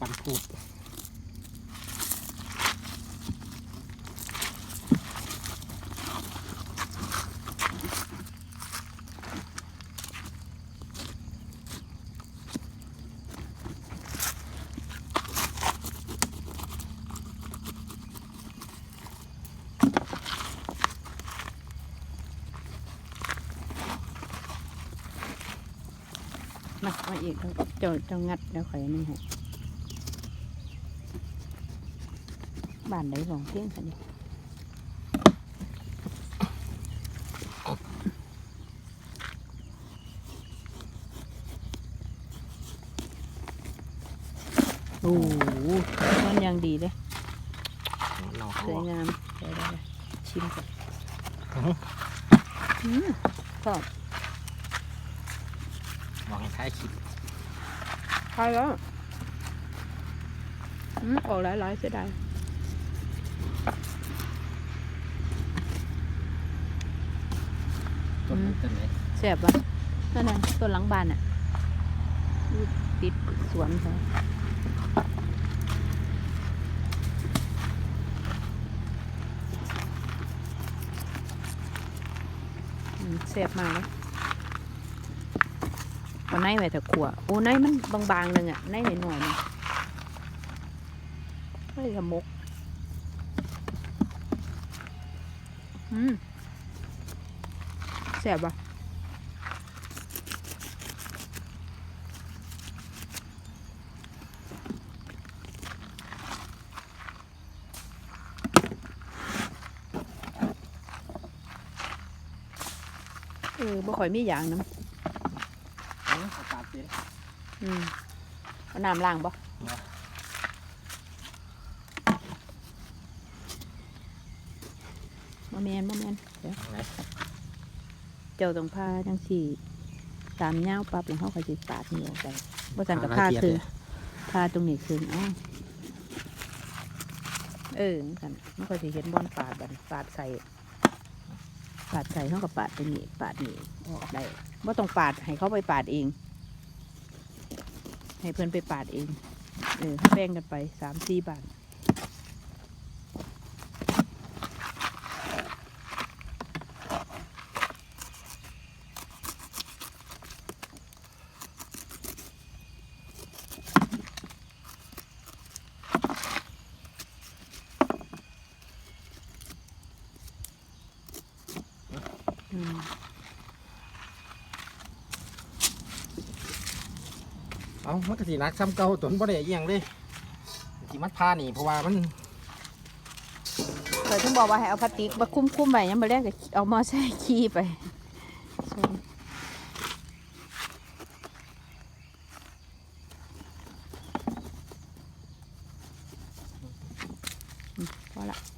ปันกุดมาอีกเจ้าเจ้างัดแล้วข่อนี่ฮะ บ้านไหนลองเพียงสันนี่โอ้โหมันยังดีเลยเราสวยงามเดี๋ยวๆๆชิมก่อนอืมกรอบมองให้ท้ายคลิปใช่แล้วอืมออกหลายๆเสียดาย ต้นต้นไหนแซ่บปะนั่นน่ะต้นหลังบ้านอะอยู่ติดสวนเขาอืมแซ่บมากเลยเอาในไว้แต่ขัวโอ้ในมันบางๆหนึ่งอะในหน่อยๆหนึงไม่ละมกอืม แซ่บปะเออบ่ค่อยมีอย่างน้เอาเอาตาเสียำอืมเอาน้ำล้างบ่บ่บ่แมนบ่แมนเดี๋ยวไหน เจ้าต้องพาจังสี่ตามเงาวปั๊บแล้วเขาก็สิปาดนี่ออกไปบ่สั่นกับพาคือพาตรงนี้คืนอ้าวเออจังซั่นมันก็สิเห็นบ่อนปาดบัดนี้ปาดใส่ปาดใส่เขาก็ปาดตรงนี้ปาดนี่ออกได้บ่ต้องปาดให้เขาไปปาดเอง ให้เพื่อนไปปาดเองเออแบ่งกันไปสามสี่บาท เอามันก็สีนักซ้ำเก่าตนบ่ได้เอียงเลยสีมัดพานี่เพราะว่ามันเคยต้องบอกว่าให้เอาพลาสติกมาคุ้มๆไว้ยังมาแรกก็เอามอไซค์ขี่ไปส่วนอืมพอละ